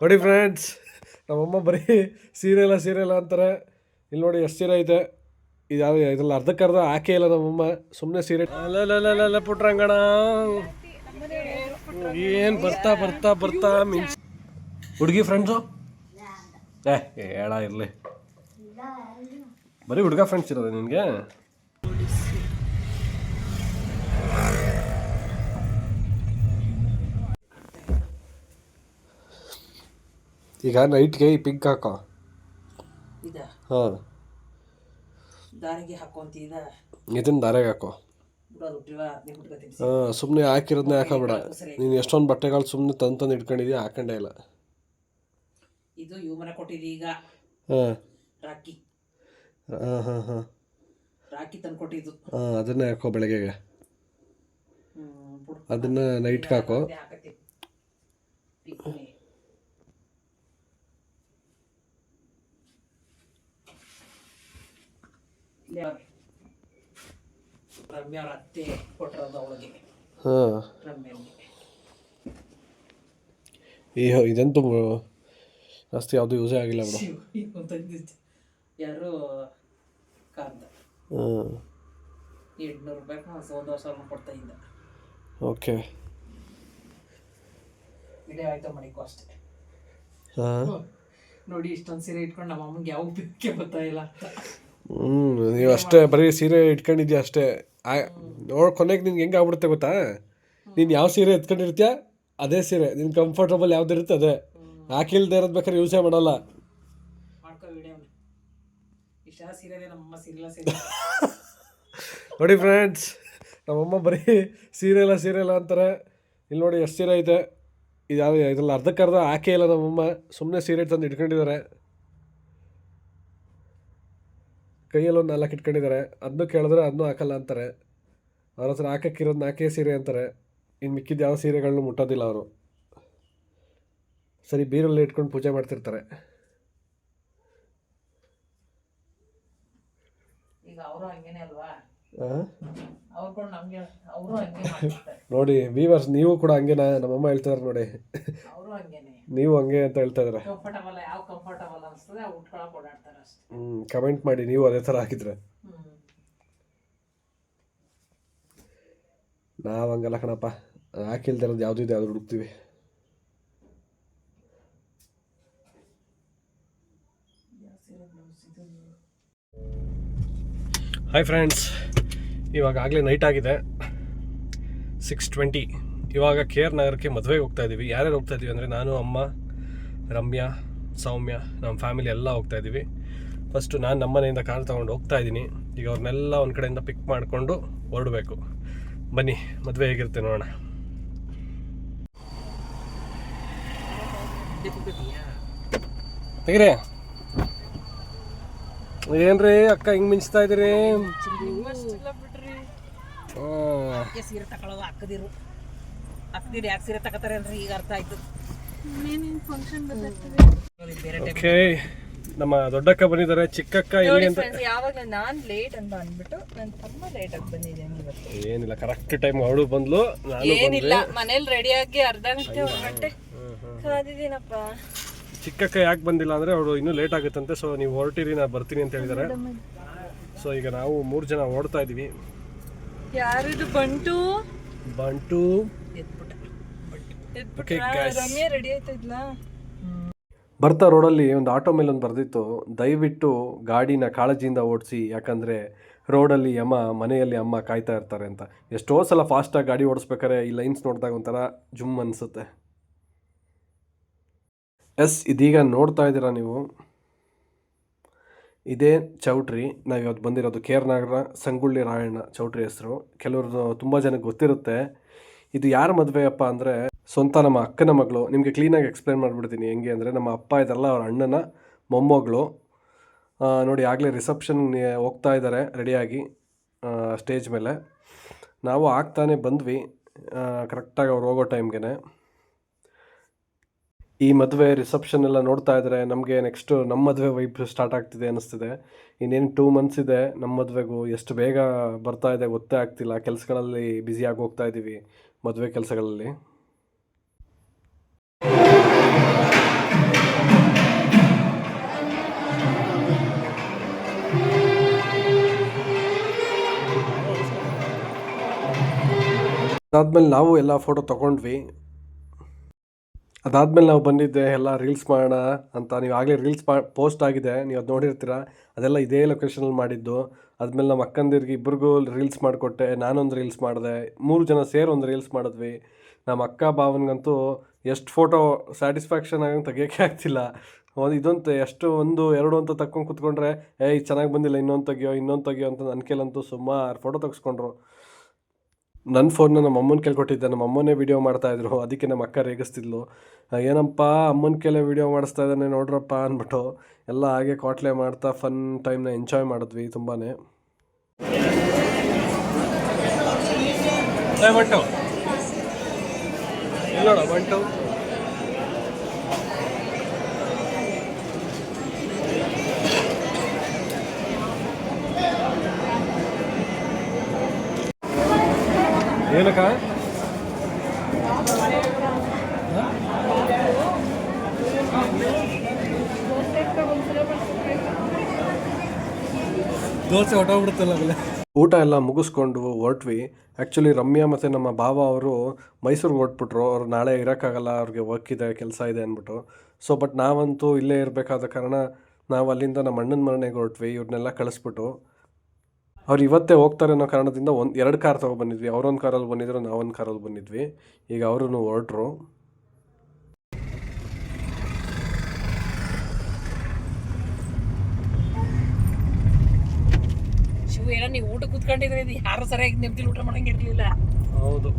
ನೋಡಿ ಫ್ರೆಂಡ್ಸ್ ನಮ್ಮಮ್ಮ ಬರೀ ಸೀರಿಯಲ್ಲ ಸೀರಿಯಲ್ಲ ಅಂತಾರೆ. ಇಲ್ಲಿ ನೋಡಿ ಎಷ್ಟು ಸೀರೆ ಐತೆ. ಇದು ಯಾವ ಇದ್ರಲ್ಲಿ ಅರ್ಧಕ್ಕರ್ಧ ಹಾಕೇ ಇಲ್ಲ ನಮ್ಮಮ್ಮ ಸುಮ್ಮನೆ ಸೀರೆ ಅಲ್ಲ ಪುಟ್ರಂಗಣ. ಏನು ಬರ್ತಾ ಬರ್ತಾ ಬರ್ತಾ ಮೀನ್ಸ್ ಹುಡುಗಿ ಫ್ರೆಂಡ್ಸು ಏ ಹೇಳ, ಇರಲಿ. ಬರೀ ಹುಡುಗ ಫ್ರೆಂಡ್ಸ್ ಇರೋದು ನಿನಗೆ? ಈಗ ನೈಟ್ಗೆ ಈ ಪಿಂಕ್ ಹಾಕೋ. ಇದ? ಹಾಂ. ದಾರಿಗೆ ಹಾಕೊಂತಿದ ಇದನ್ನ ದಾರೆಗೆ ಹಾಕೋ. ಹಾಂ ಸುಮ್ಮನೆ ಹಾಕಿರೋದನ್ನೇ ಹಾಕೋಬೇಡ. ನೀನು ಎಷ್ಟೊಂದು ಬಟ್ಟೆಗಳು ಸುಮ್ಮನೆ ತಂದು ತಂದು ಇಟ್ಕೊಂಡಿದ್ಯಾ ಹಾಕೊಂಡೇ ಇಲ್ಲ. ಇದು ಯುವನ ಕೊಟ್ಟಿದೆ ಈಗ. ಹಾಂ. ರಾಕಿ ಹಾಂ ಹಾಂ ಹಾಂ. ರಾಕಿ ತಂದು ಕೊಟ್ಟಿದ್ದು. ಹಾಂ ಅದನ್ನೇ ಹಾಕೋ ಬೆಳಗ್ಗೆಗೆ. ಅದನ್ನ ನೈಟ್ಗೆ ಹಾಕೋ. ಅದೇ ಹಾಕತ್ತೀನಿ ಪಿಕ್ಕುನಿ. ಇಲ್ಲೇ ಅವ್ರೆ. ರಮ್ಯ ಅವ್ರ ಅತ್ತೆ ಕೊಟ್ಟಿರೋದು ಅವಳಿಗೆ ಹಾಂ. ರಮ್ಯನಿಗೆ ಈ ಇದಂತೂ ಜಾಸ್ತಿ ಯಾವುದು ಯೂಸೇ ಆಗಿಲ್ಲ ಬಿಡು ತಂದಿದ್ದು ಯಾರು ಕಾಂತ? ಹಾಂ. ಎಂಟ್ನೂರು ರೂಪಾಯಿ ಒಂದು ವರ್ಷ ಕೊಡ್ತಾ ಇದ್ದ. ಓಕೆ. ಇಡೇ ಆಯ್ತು ಮಣಿಕೋ ಅಷ್ಟೇ. ಹಾಂ. ನೋಡಿ ಇಷ್ಟೊಂದು ಸೀರೆ ಇಟ್ಕೊಂಡು ನಮ್ಮ ಅಮ್ಮಂಗೆ ಯಾವ ಉಪಯೋಗಕ್ಕೆ ಬರ್ತಾ ಇಲ್ಲ ಅಂತ. ಹ್ಞೂ ನೀವು ಅಷ್ಟೇ ಬರೀ ಸೀರೆ ಇಟ್ಕೊಂಡಿದ್ಯಾ ಅಷ್ಟೇ. ನೋಡಿ ಕೊನೆಗೆ ನಿನ್ಗೆ ಹೆಂಗೆ ಆಗ್ಬಿಡುತ್ತೆ ಗೊತ್ತಾ? ನೀನು ಯಾವ ಸೀರೆ ಎತ್ಕೊಂಡಿರ್ತೀಯ? ಅದೇ ಸೀರೆ. ನಿನ್ ಕಂಫರ್ಟಬಲ್ ಯಾವ್ದಿರುತ್ತೆ ಅದೇ. ಹಾಕಿಲ್ದೆ ಇರೋದು ಬೇಕಾದ್ರೆ ಯೂಸೇ ಮಾಡಲ್ಲ. ನೋಡಿ ಫ್ರೆಂಡ್ಸ್ ಸೀರೆ. ನಮ್ಮಮ್ಮ ಬರೀ ಸೀರೆ ಬರೀ ಸೀರಿಯಲ್ಲ ಸೀರಿಯಲ್ಲ ಅಂತಾರೆ. ಇಲ್ಲಿ ನೋಡಿ ಎಷ್ಟು ಸೀರೆ ಐತೆ. ಇದು ಯಾವ ಇದ್ರಲ್ಲಿ ಅರ್ಧಕ್ಕರ್ಧ ಹಾಕೇ ಇಲ್ಲ ನಮ್ಮಮ್ಮ. ಸುಮ್ಮನೆ ಸೀರೆ ತಂದು ಇಟ್ಕೊಂಡಿದ್ದಾರೆ ಕೈಯಲ್ಲಿ ಒಂದು ನಾಲ್ಕು ಇಟ್ಕೊಂಡಿದ್ದಾರೆ. ಅದನ್ನು ಕೇಳಿದ್ರೆ ಅದನ್ನೂ ಹಾಕಲ್ಲ ಅಂತಾರೆ. ಅವ್ರ ಹತ್ರ ಹಾಕಕ್ಕಿರೋದು ನಾಲ್ಕೇ ಸೀರೆ ಅಂತಾರೆ. ಇನ್ನು ಮಿಕ್ಕಿದ ಯಾವ ಸೀರೆಗಳನ್ನೂ ಮುಟ್ಟೋದಿಲ್ಲ ಅವರು. ಸರಿ ಬೀರಲ್ಲಿ ಇಟ್ಕೊಂಡು ಪೂಜೆ ಮಾಡ್ತಿರ್ತಾರೆ. ನೋಡಿ ವೀವರ್ಸ್ ನೀವು ಕೂಡ ಹಂಗೆನಾ? ನಮ್ಮಮ್ಮ ಹೇಳ್ತಾರೆ ನೋಡಿ. ನೀವು ಹಂಗೆ ಅಂತ ಹೇಳ್ತಾ ಇದ್ದಾರೆ ಕಂಫರ್ಟಬಲ್ ಯಾವ ಕಂಫರ್ಟಬಲ್ ಅನಿಸ್ತದೆ ಆ ಉಟ್ಕೊಳಕ್ ಓಡಾಡ್ತಾರೆ ಅಷ್ಟೇ. ಹ್ಞೂ ಕಮೆಂಟ್ ಮಾಡಿ ನೀವು ಅದೇ ಥರ ಹಾಕಿದ್ರೆ. ನಾವು ಹಂಗಲ್ಲ ಕಣಪ್ಪ. ಹಾಕಿಲ್ದಿರೋದು ಯಾವುದು ಇದೆ ಯಾವ್ದು ಹುಡುಕ್ತೀವಿ. ಹಾಯ್ ಫ್ರೆಂಡ್ಸ್ ಇವಾಗ ಆಗಲೇ ನೈಟ್ ಆಗಿದೆ. ಸಿಕ್ಸ್ ಟ್ವೆಂಟಿ ಇವಾಗ ಕೆ ಆರ್ ನಗರಕ್ಕೆ ಮದುವೆಗೆ ಹೋಗ್ತಾ ಇದ್ದೀವಿ ಯಾರ್ಯಾರು ಹೋಗ್ತಾ ಇದ್ದೀವಿ ಅಂದರೆ ನಾನು ಅಮ್ಮ ರಮ್ಯಾ ಸೌಮ್ಯ ನಮ್ಮ ಫ್ಯಾಮಿಲಿ ಎಲ್ಲ ಹೋಗ್ತಾ ಇದ್ದೀವಿ ಫಸ್ಟು ನಾನು ನಮ್ಮನೆಯಿಂದ ಕಾರ್ ತೊಗೊಂಡು ಹೋಗ್ತಾ ಇದ್ದೀನಿ ಈಗ ಅವ್ರನ್ನೆಲ್ಲ ಒಂದು ಕಡೆಯಿಂದ ಪಿಕ್ ಮಾಡಿಕೊಂಡು ಹೊರಡಬೇಕು. ಬನ್ನಿ ಮದುವೆ ಹೇಗಿರುತ್ತೆ ನೋಡೋಣ. ತೆಗಿರಿ ಏನ್ರಿ ಅಕ್ಕ ಹಿಂಗ್ ಮಿಂಚ್ತಾ ಇದೀರಿ? ಹಾಕದಿರು ಯಾಕೆ ಸೀರೆ ತಗೋತಾರೆ ಅಂದ್ರೆ ಈಗ ಅರ್ಥ ಆಯ್ತು. ಓಕೆ ನಮ್ಮ ದೊಡ್ಡಕ್ಕ ಬಂದಿದ್ದಾರೆ. ಚಿಕ್ಕಕ್ಕ ಎಲ್ಲಿ ಅಂತ ಯಾವಾಗ ನಾನ್ ಲೇಟ್ ಅಂತ ಅಂದ್ಬಿಟ್ಟು ನನ್ನ ತಮ್ಮ ಲೇಟ್ ಆಗಿ ಬಂದಿದ್ದೇನೆ ಇವತ್ತು ಏನಿಲ್ಲ ಕರೆಕ್ಟ್ ಟೈಮ್ ಅವಳು ಬಂದ್ಲು ನಾನು ಏನಿಲ್ಲ ಮನೇಲಿ ರೆಡಿಯಾಗಿ ಅರ್ಧ ಗಂಟೆ ಒಂದು ಗಂಟೆ ಕಾದಿದ್ದೀನಪ್ಪ. ಚಿಕ್ಕಕ್ಕ ಯಾಕೆ ಬಂದಿಲ್ಲ ಅಂದ್ರೆ ಅವಳು ಇನ್ನೂ ಲೇಟ್ ಆಗುತ್ತಂತೆ ಸೊ ನೀವು ಹೊರಟಿರಿ ನಾ ಬರ್ತೀನಿ ಅಂತ ಹೇಳಿದಾರೆ ಸೊ ಈಗ ನಾವು ಮೂರು ಜನ ಓಡ್ತಾ ಇದೀವಿ. ಯಾರಿದು ಬಂಟು? ಬಂಟು ಎದ್ಬಿಟ್ಟ Okay, ಎದ್ಬಿಟ್ರಾ? ರೆಡಿ ಆಯ್ತಿದ್ಲಾ ಬರ್ತಾ ರೋಡಲ್ಲಿ ಒಂದು ಆಟೋ ಮೇಲೆ ಒಂದು ಬರ್ದಿತ್ತು. ದಯವಿಟ್ಟು ಗಾಡಿನ ಕಾಳಜಿಯಿಂದ ಓಡಿಸಿ ಯಾಕಂದರೆ ರೋಡಲ್ಲಿ ಯಮ ಮನೆಯಲ್ಲಿ ಅಮ್ಮ ಕಾಯ್ತಾ ಇರ್ತಾರೆ ಅಂತ. ಎಷ್ಟೋ ಸಲ ಫಾಸ್ಟಾಗಿ ಗಾಡಿ ಓಡಿಸ್ಬೇಕಾದ್ರೆ ಈ ಲೈನ್ಸ್ ನೋಡಿದಾಗ ಒಂಥರ ಜುಮ್ ಅನಿಸುತ್ತೆ. ಎಸ್ ಇದೀಗ ನೋಡ್ತಾ ಇದ್ದೀರಾ ನೀವು? ಇದೇ ಚೌಟ್ರಿ. ನಾವು ಇವತ್ತು ಬಂದಿರೋದು ಕೆ ಆರ್ ನಗರ ಸಂಗೊಳ್ಳಿ ರಾಯಣ್ಣ ಚೌಟ್ರಿ ಹೆಸರು. ಕೆಲವ್ರದ್ದು ತುಂಬ ಜನಕ್ಕೆ ಗೊತ್ತಿರುತ್ತೆ. ಇದು ಯಾರ ಮದುವೆಯಪ್ಪ ಅಂದರೆ ಸ್ವಂತ ನಮ್ಮ ಅಕ್ಕನ ಮಗಳು. ನಿಮಗೆ ಕ್ಲೀನಾಗಿ ಎಕ್ಸ್ಪ್ಲೇನ್ ಮಾಡಿಬಿಡ್ತೀನಿ. ಹೆಂಗೆ ಅಂದರೆ ನಮ್ಮ ಅಪ್ಪ ಇದೆಲ್ಲ ಅವ್ರ ಅಣ್ಣನ ಮೊಮ್ಮಗಳು. ನೋಡಿ, ಆಗಲೇ ರಿಸೆಪ್ಷನ್ ಹೋಗ್ತಾ ಇದ್ದಾರೆ ರೆಡಿಯಾಗಿ ಸ್ಟೇಜ್ ಮೇಲೆ. ನಾವು ಆಗ್ತಾನೆ ಬಂದ್ವಿ. ಕರೆಕ್ಟಾಗಿ ಅವ್ರು ಹೋಗೋ ಟೈಮ್ಗೆ ಈ ಮದುವೆ ರಿಸೆಪ್ಷನ್ ಎಲ್ಲ ನೋಡ್ತಾ ಇದ್ದಾರೆ ನಮಗೆ ನೆಕ್ಸ್ಟು ನಮ್ಮ ಮದುವೆ ವೈಬ್ ಸ್ಟಾರ್ಟ್ ಆಗ್ತಿದೆ ಅನ್ನಿಸ್ತಿದೆ. ಇನ್ನೇನು ಟೂ ಮಂತ್ಸ್ ಇದೆ ನಮ್ಮ ಮದುವೆಗೂ. ಎಷ್ಟು ಬೇಗ ಬರ್ತಾ ಇದೆ ಗೊತ್ತೇ ಆಗ್ತಿಲ್ಲ. ಕೆಲಸಗಳಲ್ಲಿ ಬ್ಯುಸಿಯಾಗಿ ಹೋಗ್ತಾ ಇದ್ದೀವಿ ಮದುವೆ ಕೆಲಸಗಳಲ್ಲಿ? ಅದಾದ್ಮೇಲೆ ನಾವು ಎಲ್ಲ ಫೋಟೋ ತಗೊಂಡ್ವಿ. ಅದಾದ್ಮೇಲೆ ನಾವು ಬಂದಿದ್ದೆ, ಎಲ್ಲ ರೀಲ್ಸ್ ಮಾಡೋಣ ಅಂತ. ನೀವು ಆಗಲೇ ರೀಲ್ಸ್ ಮಾ ಪೋಸ್ಟ್ ಆಗಿದೆ, ನೀವು ಅದು ನೋಡಿರ್ತೀರ? ಅದೆಲ್ಲ ಇದೇ ಲೊಕೇಶನಲ್ಲಿ ಮಾಡಿದ್ದು. ಅದ್ಮೇಲೆ ನಮ್ಮ ಅಕ್ಕಂದಿರಿಗೆ ಇಬ್ಬರಿಗೂ ರೀಲ್ಸ್ ಮಾಡಿಕೊಟ್ಟೆ, ನಾನೊಂದು ರೀಲ್ಸ್ ಮಾಡಿದೆ, ಮೂರು ಜನ ಸೇರಿ ಒಂದು ರೀಲ್ಸ್ ಮಾಡಿದ್ವಿ. ನಮ್ಮ ಅಕ್ಕ ಭಾವನಿಗಂತೂ ಎಷ್ಟು ಫೋಟೋ ಸ್ಯಾಟಿಸ್ಫ್ಯಾಕ್ಷನ್ ಆಗಂಗೆ ತೆಗಿಯೋಕ್ಕೆ ಆಗ್ತಿಲ್ಲ. ಒಂದು ಎಷ್ಟು ಒಂದು, ಎರಡು ಅಂತ ತಕ್ಕೊಂಡು ಕುತ್ಕೊಂಡ್ರೆ, ಏಯ್, ಚೆನ್ನಾಗಿ ಬಂದಿಲ್ಲ, ಇನ್ನೊಂದು ತೆಗಿಯೋ ಇನ್ನೊಂದು ತೆಗಿಯೋ ಅಂತ ನನ್ನ ಸುಮಾರು ಫೋಟೋ ತೆಗೆಸ್ಕೊಂಡ್ರು. ನನ್ನ ಫೋನ್ನ ನಮ್ಮ ಅಮ್ಮನ ಕೇಳ್ಕೊಟ್ಟಿದ್ದೆ ಕೊಟ್ಟಿದ್ದೆ, ನಮ್ಮ ಅಮ್ಮನೇ ವೀಡಿಯೋ ಮಾಡ್ತಾಯಿದ್ರು ಅದಕ್ಕೆ ನಮ್ಮ ಅಕ್ಕ ರೇಗಿಸ್ತಿದ್ಲು. ಏನಪ್ಪ, ಅಮ್ಮನ ಕೇಳೇ ವೀಡಿಯೋ ಮಾಡಿಸ್ತಾ ಇದ್ದಾನೆ ನೋಡ್ರಪ್ಪ ಅಂದ್ಬಿಟ್ಟು ಎಲ್ಲ ಹಾಗೆ ಕ್ವಾಟ್ಲೆ ಮಾಡ್ತಾ ಫನ್ ಟೈಮ್ನ ಎಂಜಾಯ್ ಮಾಡಿದ್ವಿ ತುಂಬಾ ಬಂಟು. ಏನಕ್ಕ? ದೋಸೆ ಹೊಟ್ಟೋಗ್ಬಿಡುತ್ತಲ್ಲ ಊಟ ಎಲ್ಲ ಮುಗಿಸ್ಕೊಂಡು ಹೊರಟ್ವಿ. ಆ್ಯಕ್ಚುಲಿ ರಮ್ಯಾ ಮತ್ತು ನಮ್ಮ ಭಾವ ಅವರು ಮೈಸೂರಿಗೆ ಹೊರಟ್ಬಿಟ್ರು. ಅವ್ರು ನಾಳೆ ಇರೋಕ್ಕಾಗಲ್ಲ, ಅವ್ರಿಗೆ ವರ್ಕ್ ಇದೆ, ಕೆಲಸ ಇದೆ ಅಂದ್ಬಿಟ್ಟು. ಸೊ ಬಟ್ ನಾವಂತೂ ಇಲ್ಲೇ ಇರಬೇಕಾದ ಕಾರಣ ನಾವು ಅಲ್ಲಿಂದ ನಮ್ಮ ಅಣ್ಣನ ಮನೆಗೆ ಹೊರಟ್ವಿ. ಇವ್ರನ್ನೆಲ್ಲ ಕಳಿಸ್ಬಿಟ್ಟು. ಅವ್ರು ಇವತ್ತೇ ಹೋಗ್ತಾರೆ ಅನ್ನೋ ಕಾರಣದಿಂದ ಒಂದು ಎರಡು ಕಾರ್ ತೊಗೊಬಂದಿದ್ವಿ ಅವರೊಂದು ಕಾರಲ್ಲಿ ಬಂದಿದ್ರು ನಾವೊಂದು ಕಾರಲ್ಲಿ ಬಂದಿದ್ವಿ. ಈಗ ಅವರು ಹೊರಟ್ರು. ಶಿವ ಏನೋ ನೀವು ಊಟ ಕೂತ್ಕೊಂಡಿದ್ರೆ ಇದು ಯಾರು ಸರಿಯಾಗಿ ನೆಮ್ಮದಿ ಊಟ ಮಾಡಂಗಿರ್ಲಿಲ್ಲ ಹೌದು.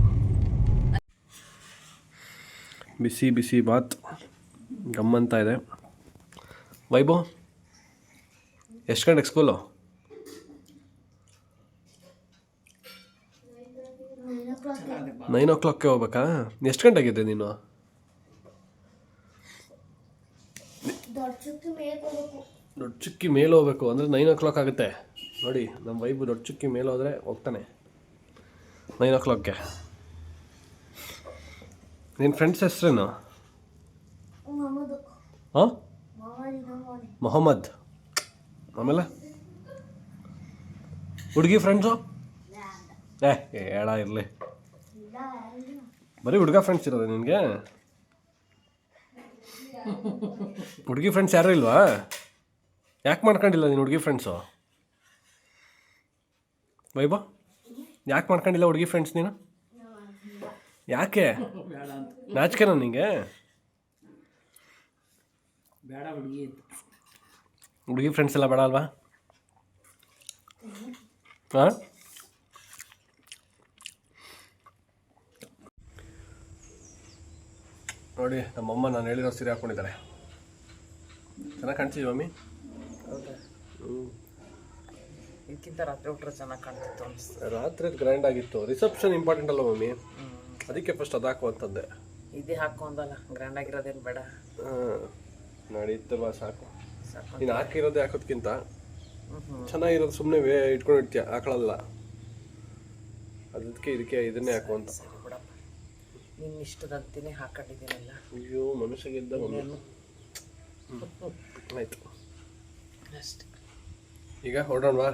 ಬಿಸಿ ಬಿಸಿ ಬಾತ್. ಗಮ್ಮಂತ ಇದೆ. ವೈಭವ್ ಎಷ್ಟು ಗಂಟೆಗೆ ಸ್ಕೂಲು ನೈನ್ ಓ ಕ್ಲಾಕ್ಗೆ ಹೋಗ್ಬೇಕಾ? ಎಷ್ಟು ಗಂಟೆಗಿದೆ ನೀನು? ದೊಡ್ಡ ಚುಕ್ಕಿ ಮೇಲೆ ಹೋಗ್ಬೇಕು. ಅಂದರೆ ನೈನ್ ಓ ಕ್ಲಾಕ್ ಆಗುತ್ತೆ. ನೋಡಿ ನಮ್ಮ ವೈಬು ದೊಡ್ಡ ಚುಕ್ಕಿ ಮೇಲೆ ಹೋದರೆ ಹೋಗ್ತಾನೆ. ನೈನ್ ಓ ಕ್ಲಾಕ್ಗೆ ನಿನ್ನ ಫ್ರೆಂಡ್ಸ್ ಹೆಸ್ರೇನು ಹಾಂ ಮೊಹಮ್ಮದ್. ಆಮೇಲೆ? ಹುಡುಗಿ ಫ್ರೆಂಡ್ಸು ಏ ಹೇಳ ಇರಲಿ. ಬರೀ ಹುಡುಗ ಫ್ರೆಂಡ್ಸ್ ಇರೋದು ನಿನಗೆ? ಹುಡುಗಿ ಫ್ರೆಂಡ್ಸ್ ಯಾರೂ ಇಲ್ವಾ? ಯಾಕೆ ಮಾಡ್ಕೊಂಡಿಲ್ಲ ನೀನು ಹುಡುಗಿ ಫ್ರೆಂಡ್ಸು ವೈಭ ಯಾಕೆ ಮಾಡ್ಕೊಂಡಿಲ್ಲ ಹುಡುಗಿ ಫ್ರೆಂಡ್ಸ್ ನೀನು? ಯಾಕೆ? ನಾಚಿಕೆನಾ ನಿಂಗೆ? ಹುಡುಗಿ ಫ್ರೆಂಡ್ಸ್ ಎಲ್ಲ ಬೇಡ ಅಲ್ವಾ? ಹಾಂ? ನೋಡಿ ನಮ್ಮಮ್ಮ ನಾನು ಹೇಳಿರೋ ಸೀರೆ ಹಾಕ್ಕೊಂಡಿದ್ದಾರೆ ಚೆನ್ನಾಗಿ ಕಾಣ್ತೀವಿ ಮಮ್ಮಿ? ಇದಕ್ಕಿಂತ ರಾತ್ರಿ ಒಟ್ಟರೆ ಚೆನ್ನಾಗಿ ಕಾಣ್ತಿತ್ತು ಅನಿಸ್ತು ರಾತ್ರಿ ಗ್ರ್ಯಾಂಡ್ ಆಗಿತ್ತು. ರಿಸೆಪ್ಷನ್ ಇಂಪಾರ್ಟೆಂಟ್ ಅಲ್ಲ ಮಮ್ಮಿ? ಅದಕ್ಕೆ ಫಸ್ಟ್ ಅದು ಹಾಕು ಇದೇ ಹಾಕು ಅಂದಲ್ಲ ಗ್ರ್ಯಾಂಡ್ ಆಗಿರೋದೇನು ಬೇಡ. ಹಾಂ ನಡೀತು ಬಾ ಸಾಕು. ಸಾಕು ನೀನು ಹಾಕಿರೋದೇ ಹಾಕೋದ್ಕಿಂತ ಚೆನ್ನಾಗಿರೋದು ಸುಮ್ಮನೆ ವೇ ಇಟ್ಕೊಂಡಿರ್ತೀಯ ಹಾಕೊಳ್ಳಲ್ಲ ಅದಕ್ಕೆ ಇದಕ್ಕೆ ಇದನ್ನೇ ಹಾಕು ಅಂತ ಸರಿ ಬಿಡಪ್ಪ ನಿನ್ನ ಹಾಕೊಂಡಿದ್ದೀನಲ್ಲ ಅಯ್ಯೋ ಮನುಷ್ಯ ಗೆದ್ದ ಮಮ್ಮಿ ಆಯ್ತು. ಅಷ್ಟೇ. ಈಗ ಹೊರಡೋಣವಾ?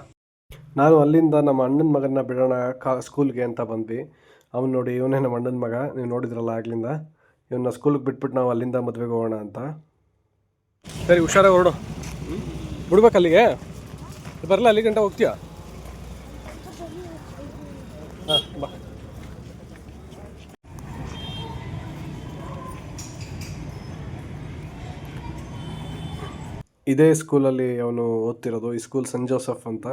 ನಾನು ಅಲ್ಲಿಂದ ನಮ್ಮ ಅಣ್ಣನ ಮಗನ ಬಿಡೋಣ ಕಾ ಸ್ಕೂಲ್ಗೆ ಅಂತ ಬಂದ್ವಿ. ಅವನು ನೋಡಿ ಇವನೇ ನಮ್ಮ ಅಣ್ಣನ ಮಗ. ನೀವು ನೋಡಿದ್ರಲ್ಲ ಆಗ್ಲಿಂದ? ಇವನ್ನ ಸ್ಕೂಲ್ಗೆ ಬಿಟ್ಬಿಟ್ಟು ನಾವು ಅಲ್ಲಿಂದ ಮದುವೆಗೆ ಹೋಗೋಣ ಅಂತ. ಸರಿ ಹುಷಾರಾಗಿ ಹೊರಡು. ಬಿಡ್ಬೇಕು ಅಲ್ಲಿಗೆ? ಬರಲ್ಲ ಅಲ್ಲಿ ಗಂಟ ಹೋಗ್ತೀಯಾ? ಹಾಂ ಬಾ. ಇದೇ ಸ್ಕೂಲಲ್ಲಿ ಅವನು ಓದ್ತಿರೋದು ಈ ಸ್ಕೂಲ್ ಸೆಂಟ್ ಜೋಸಫ್ ಅಂತ.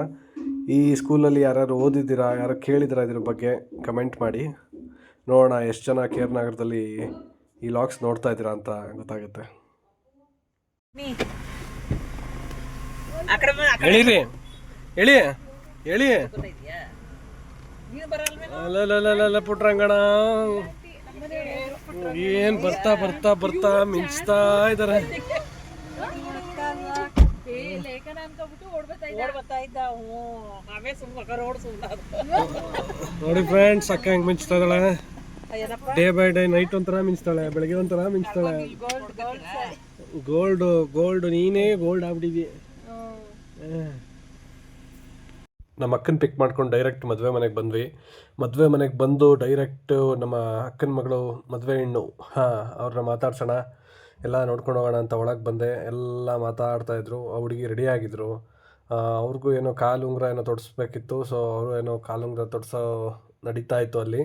ಈ ಸ್ಕೂಲಲ್ಲಿ ಯಾರ್ಯಾರು ಓದಿದ್ದೀರಾ ಯಾರು ಕೇಳಿದ್ದೀರಾ ಇದ್ರ ಬಗ್ಗೆ ಕಮೆಂಟ್ ಮಾಡಿ. ನೋಡೋಣ ಎಷ್ಟು ಜನ ಕೇರ್ ನಗರದಲ್ಲಿ ಈ ಲಾಗ್ಸ್ ನೋಡ್ತಾ ಇದ್ದೀರಾ ಅಂತ ಗೊತ್ತಾಗುತ್ತೆ. ಇದೀಯಾ? ನೀನು ಬರಲ್ವೇನೋ ಅಲ್ಲಲ್ಲ ಪುಟ್ರಂಗಣ. ಏನು ಬರ್ತಾ ಬರ್ತಾ ಬರ್ತಾ ಮಿಂಚ್ತಾ ಇದ್ದಾರೆ. ಓಡ್ ಬರ್ತಾ ಇದ್ದ. ಹ್ಞೂ ನಾವೇ ಸುಮ್ಮ ರೋಡ್ ಸುಮ್ಮನೆ ನೋಡಿ ಫ್ರೆಂಡ್ಸ್ ಅಕ್ಕ ಹೆಂಗ್ ಮಿಂಚ್ತಾ ಇದ್ದಾಳೆ ಏನಪ್ಪ? ಡೇ ಬೈ ಡೇ ನೈಟ್ ಒಂಥರ ಮಿಂಚ್ತಾಳೆ ಬೆಳಗ್ಗೆ ಒಂಥರ ಮಿಂಚ್ತಾಳೆ. ಗೋಲ್ಡ್ ಗೋಲ್ಡ್ ನೀನೇ ಗೋಲ್ಡ್ ಆಗ್ಬಿಟ್ಟಿದಿ. ನಮ್ಮ ಅಕ್ಕನ ಪಿಕ್ ಮಾಡ್ಕೊಂಡು ಡೈರೆಕ್ಟ್ ಮದುವೆ ಮನೆಗೆ ಬಂದ್ವಿ. ಮದುವೆ ಮನೆಗೆ ಬಂದು ಡೈರೆಕ್ಟು ನಮ್ಮ ಅಕ್ಕನ ಮಗಳು ಮದುವೆ ಹೆಣ್ಣು. ಹಾಂ ಅವ್ರನ್ನ ಮಾತಾಡ್ಸೋಣ. ಎಲ್ಲ ನೋಡ್ಕೊಂಡು ಹೋಗೋಣ ಅಂತ ಒಳಗೆ ಬಂದೆ. ಎಲ್ಲ ಮಾತಾಡ್ತಾಯಿದ್ರು ಆ ಹುಡುಗಿ ರೆಡಿಯಾಗಿದ್ದರು ಅವ್ರಿಗೂ ಏನೋ ಕಾಲು ಉಂಗುರ ಏನೋ ತೊಡಿಸ್ಬೇಕಿತ್ತು. ಸೊ ಅವರು ಏನೋ ಕಾಲು ಉಂಗ್ರ ತೊಡ್ಸೋ ನಡೀತಾ ಇತ್ತು ಅಲ್ಲಿ.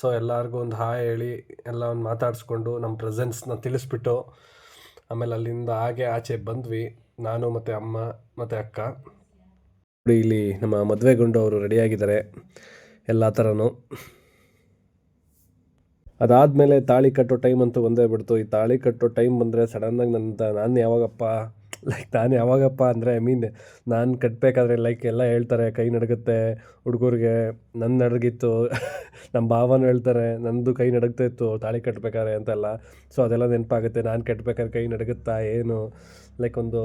ಸೊ ಎಲ್ಲರಿಗೂ ಒಂದು ಹಾಯ್ ಹೇಳಿ ಎಲ್ಲ ಒಂದು ಮಾತಾಡಿಸ್ಕೊಂಡು ನಮ್ಮ ಪ್ರೆಸೆನ್ಸ್ನ ತಿಳಿಸ್ಬಿಟ್ಟು ಆಮೇಲೆ ಅಲ್ಲಿಂದ ಹಾಗೆ ಆಚೆ ಬಂದ್ವಿ. ನಾನು ಮತ್ತು ಅಮ್ಮ ಮತ್ತು ಅಕ್ಕ. ಇಲ್ಲಿ ನಮ್ಮ ಮದುವೆಗೊಂಡು ಅವರು ರೆಡಿಯಾಗಿದ್ದಾರೆ ಎಲ್ಲ ಥರನೂ ಅದಾದಮೇಲೆ ತಾಳಿ ಕಟ್ಟೋ ಟೈಮ್ ಅಂತೂ ಒಂದೇ ಬಿಡ್ತು. ಈ ತಾಳಿ ಕಟ್ಟೋ ಟೈಮ್ ಬಂದರೆ ಸಡನ್ನಾಗಿ ನನ್ನ ನಾನು ಯಾವಾಗಪ್ಪ ಲೈಕ್ ನಾನು ಯಾವಾಗಪ್ಪ ಅಂದರೆ ಐ ಮೀನ್ ನಾನು ಕಟ್ಟಬೇಕಾದ್ರೆ ಲೈಕ್ ಎಲ್ಲ ಹೇಳ್ತಾರೆ, ಕೈ ನಡುಗುತ್ತೆ, ಹುಡುಗರಿಗೆ ನನ್ನ ನಡಗಿತ್ತು ನಮ್ಮ ಭಾವನೂ ಹೇಳ್ತಾರೆ, ನಂದು ಕೈ ನಡುಗ್ತಾ ಇತ್ತು, ತಾಳಿ ಕಟ್ಟಬೇಕಾದ್ರೆ ಅಂತೆಲ್ಲ. ಸೊ ಅದೆಲ್ಲ ನೆನಪಾಗುತ್ತೆ, ನಾನು ಕಟ್ಟಬೇಕಾದ್ರೆ ಕೈ ನಡಗುತ್ತಾ ಏನು? ಲೈಕ್ ಒಂದು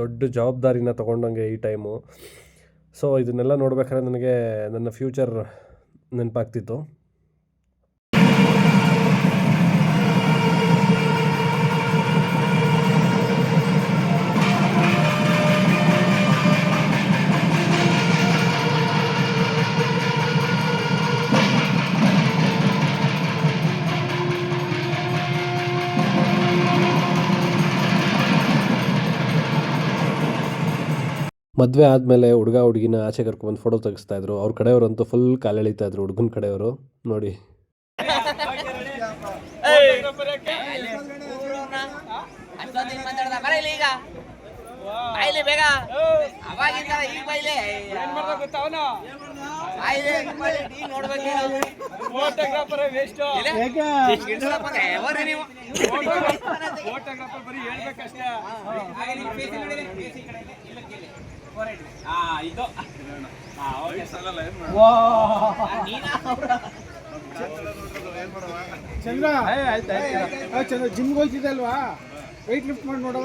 ದೊಡ್ಡ ಜವಾಬ್ದಾರಿನ ತೊಗೊಂಡಂಗೆ ಈ ಟೈಮು ಸೊ ಇದನ್ನೆಲ್ಲ ನೋಡ್ಬೇಕಾದ್ರೆ ನನಗೆ ನನ್ನ ಫ್ಯೂಚರ್ ನೆನಪಾಗ್ತಿತ್ತು. ಮದುವೆ ಆದಮೇಲೆ ಹುಡುಗ ಹುಡುಗಿನ ಆಚೆ ಕರ್ಕೊಂಡ್ಬಂದು ಫೋಟೋ ತೆಗಿಸ್ತಾ ಇದ್ರು. ಅವ್ರ ಕಡೆಯವರಂತೂ ಫುಲ್ ಕಾಲೆಳಿತಾ ಇದ್ರು ಹುಡುಗನ ಕಡೆಯವರು. ನೋಡಿ. ಚಂದ್ರ. ಆ, ಚಂದ್ರ ಜಿಮ್ಗೆ ಹೋಗ್ತಿದ್ದೆ ಅಲ್ವಾ? ಲಿಫ್ಟ್ ಮಾಡಿ ನೋಡವ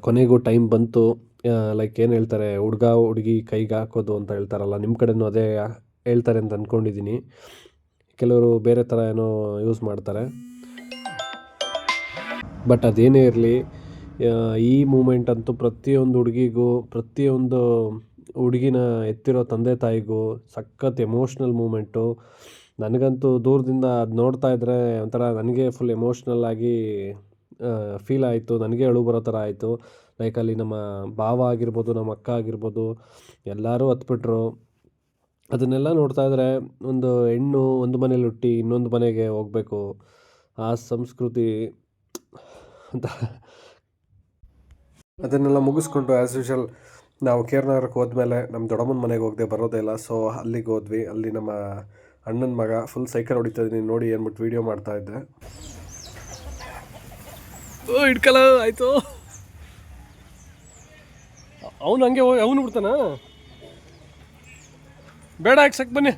ಕೊನೆಗೂ ಟೈಮ್ ಬಂತು. ಲೈಕ್ ಏನು ಹೇಳ್ತಾರೆ, ಹುಡ್ಗ ಹುಡುಗಿ ಕೈಗೆ ಹಾಕೋದು ಅಂತ ಹೇಳ್ತಾರಲ್ಲ ನಿಮ್ಮ ಕಡೆನೂ ಅದೇ ಹೇಳ್ತಾರೆ ಅಂತ ಅಂದ್ಕೊಂಡಿದ್ದೀನಿ ಕೆಲವರು ಬೇರೆ ಥರ ಏನೋ ಯೂಸ್ ಮಾಡ್ತಾರೆ. ಬಟ್ ಅದೇನೇ ಇರಲಿ ಈ ಮೂಮೆಂಟ್ ಅಂತೂ ಪ್ರತಿಯೊಂದು ಹುಡುಗಿಗೂ, ಪ್ರತಿಯೊಂದು ಹುಡುಗಿನ ಎತ್ತಿರೋ ತಂದೆ ತಾಯಿಗೂ ಸಖತ್ ಎಮೋಷ್ನಲ್ ಮೂಮೆಂಟು ನನಗಂತೂ ದೂರದಿಂದ ಅದು ನೋಡ್ತಾ ಇದ್ದರೆ ಒಂಥರ ನನಗೆ ಫುಲ್ ಎಮೋಷ್ನಲ್ ಆಗಿ ಫೀಲ್ ಆಯಿತು, ನನಗೆ ಅಳು ಬರೋ ಥರ ಆಯಿತು. ಲೈಕ್ ಅಲ್ಲಿ ನಮ್ಮ ಭಾವ ಆಗಿರ್ಬೋದು, ನಮ್ಮ ಅಕ್ಕ ಆಗಿರ್ಬೋದು, ಎಲ್ಲರೂ ಹತ್ಬಿಟ್ರು. ಅದನ್ನೆಲ್ಲ ನೋಡ್ತಾ ಇದ್ದರೆ ಒಂದು ಹೆಣ್ಣು ಒಂದು ಮನೇಲಿ ಹುಟ್ಟಿ ಇನ್ನೊಂದು ಮನೆಗೆ ಹೋಗಬೇಕು. ಆ ಸಂಸ್ಕೃತಿ ಅಂತ. ಅದನ್ನೆಲ್ಲ ಮುಗಿಸ್ಕೊಂಡು ಆ್ಯಸ್ ಯೂಶಲ್ ನಾವು ಕೇರ್ನಗರಕ್ಕೆ ಹೋದ್ಮೇಲೆ ನಮ್ಮ ದೊಡ್ಡಮ್ಮನ ಮನೆಗೆ ಹೋಗದೆ ಬರೋದೇ ಇಲ್ಲ. ಸೊ ಅಲ್ಲಿಗೆ ಹೋದ್ವಿ. ಅಲ್ಲಿ ನಮ್ಮ ಅಣ್ಣನ ಮಗ ಫುಲ್ ಸೈಕಲ್ ಹೊಡಿತಾ ಇದ್ದೀನಿ. ನೋಡಿ ಅಂದ್ಬಿಟ್ಟು ವಿಡಿಯೋ ಮಾಡ್ತಾ ಇದ್ದೆ. ಓ ಇಟ್ಕಲ ಆಯಿತು. ಅವನು ಹಂಗೆ ಅವನು ಬಿಡ್ತಾನ ಬೇಡ ಹಾಕ್ಸಕ್ ಬನ್ನಿ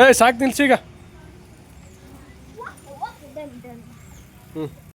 ಏ ಸಾಕು ನಿಲ್ಸೀಗ ಹ್ಞೂ